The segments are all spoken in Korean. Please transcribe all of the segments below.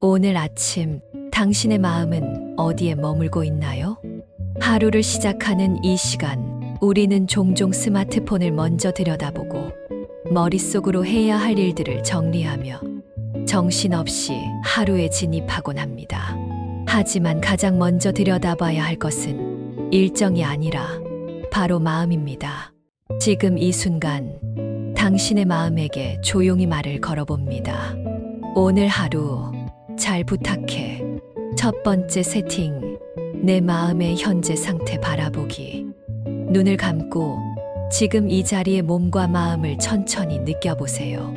오늘 아침 당신의 마음은 어디에 머물고 있나요? 하루를 시작하는 이 시간, 우리는 종종 스마트폰을 먼저 들여다보고 머릿속으로 해야 할 일들을 정리하며 정신없이 하루에 진입하곤 합니다. 하지만 가장 먼저 들여다봐야 할 것은 일정이 아니라 바로 마음입니다. 지금 이 순간 당신의 마음에게 조용히 말을 걸어봅니다. 오늘 하루 잘 부탁해. 첫 번째 세팅. 내 마음의 현재 상태 바라보기. 눈을 감고 지금 이 자리의 몸과 마음을 천천히 느껴보세요.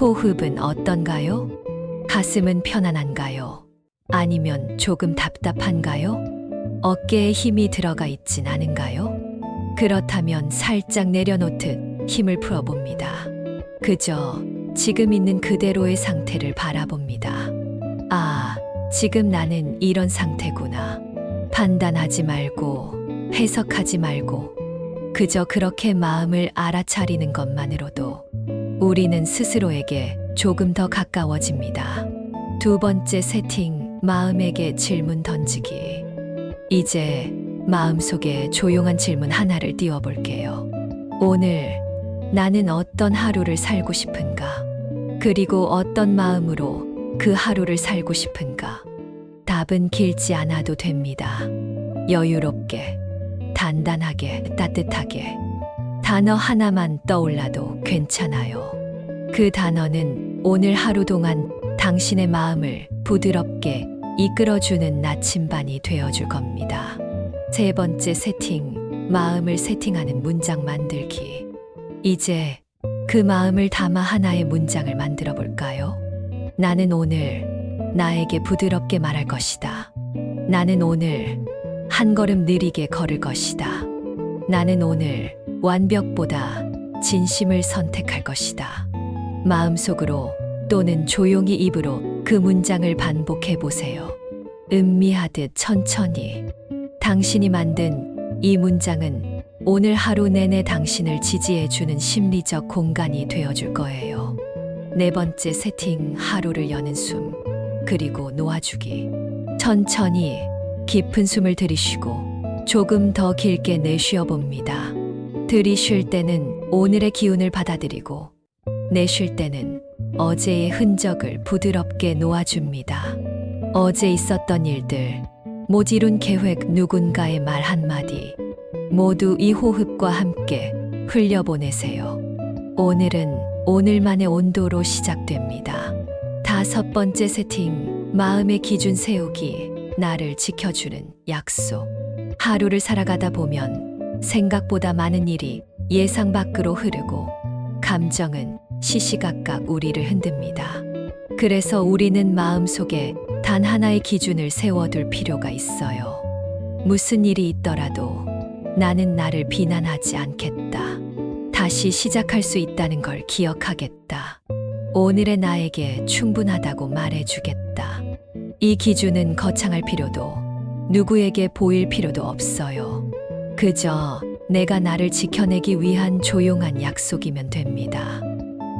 호흡은 어떤가요? 가슴은 편안한가요? 아니면 조금 답답한가요? 어깨에 힘이 들어가 있진 않은가요? 그렇다면 살짝 내려놓듯 힘을 풀어봅니다. 그저 지금 있는 그대로의 상태를 바라봅니다. 아, 지금 나는 이런 상태구나. 판단하지 말고, 해석하지 말고, 그저 그렇게 마음을 알아차리는 것만으로도 우리는 스스로에게 조금 더 가까워집니다. 두 번째 세팅, 마음에게 질문 던지기. 이제 마음속에 조용한 질문 하나를 띄워볼게요. 오늘 나는 어떤 하루를 살고 싶은가? 그리고 어떤 마음으로 그 하루를 살고 싶은가? 답은 길지 않아도 됩니다. 여유롭게, 단단하게, 따뜻하게. 단어 하나만 떠올라도 괜찮아요. 그 단어는 오늘 하루 동안 당신의 마음을 부드럽게 이끌어주는 나침반이 되어줄 겁니다. 세 번째 세팅, 마음을 세팅하는 문장 만들기. 이제 그 마음을 담아 하나의 문장을 만들어 볼까요? 나는 오늘 나에게 부드럽게 말할 것이다. 나는 오늘 한 걸음 느리게 걸을 것이다. 나는 오늘 완벽보다 진심을 선택할 것이다. 마음속으로 또는 조용히 입으로 그 문장을 반복해 보세요. 음미하듯 천천히. 당신이 만든 이 문장은 오늘 하루 내내 당신을 지지해 주는 심리적 공간이 되어 줄 거예요. 네 번째 세팅 하루를 여는 숨 그리고 놓아주기. 천천히 깊은 숨을 들이쉬고 조금 더 길게 내쉬어 봅니다. 들이쉴 때는 오늘의 기운을 받아들이고 내쉴 때는 어제의 흔적을 부드럽게 놓아줍니다. 어제 있었던 일들, 못 이룬 계획 누군가의 말 한마디, 모두 이 호흡과 함께 흘려보내세요. 오늘은 오늘만의 온도로 시작됩니다. 다섯 번째 세팅, 마음의 기준 세우기, 나를 지켜주는 약속. 하루를 살아가다 보면 생각보다 많은 일이 예상 밖으로 흐르고 감정은 시시각각 우리를 흔듭니다. 그래서 우리는 마음속에 단 하나의 기준을 세워둘 필요가 있어요. 무슨 일이 있더라도 나는 나를 비난하지 않겠다. 다시 시작할 수 있다는 걸 기억하겠다. 오늘의 나에게 충분하다고 말해주겠다. 이 기준은 거창할 필요도 누구에게 보일 필요도 없어요. 그저 내가 나를 지켜내기 위한 조용한 약속이면 됩니다.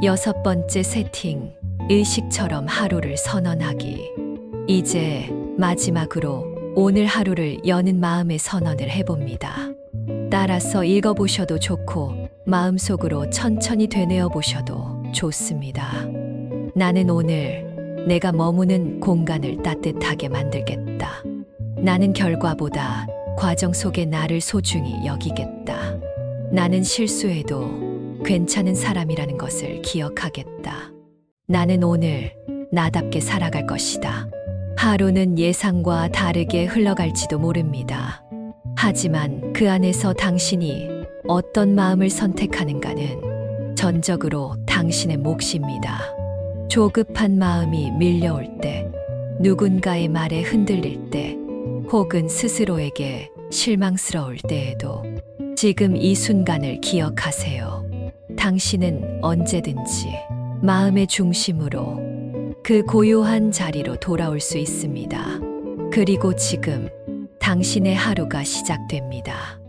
여섯 번째 세팅, 의식처럼 하루를 선언하기. 이제 마지막으로 오늘 하루를 여는 마음의 선언을 해봅니다. 따라서 읽어보셔도 좋고, 마음속으로 천천히 되뇌어 보셔도 좋습니다. 나는 오늘 내가 머무는 공간을 따뜻하게 만들겠다. 나는 결과보다 과정 속에 나를 소중히 여기겠다. 나는 실수해도 괜찮은 사람이라는 것을 기억하겠다. 나는 오늘 나답게 살아갈 것이다. 하루는 예상과 다르게 흘러갈지도 모릅니다. 하지만 그 안에서 당신이 어떤 마음을 선택하는가는 전적으로 당신의 몫입니다. 조급한 마음이 밀려올 때, 누군가의 말에 흔들릴 때, 혹은 스스로에게 실망스러울 때에도 지금 이 순간을 기억하세요. 당신은 언제든지 마음의 중심으로 그 고요한 자리로 돌아올 수 있습니다. 그리고 지금 당신의 하루가 시작됩니다.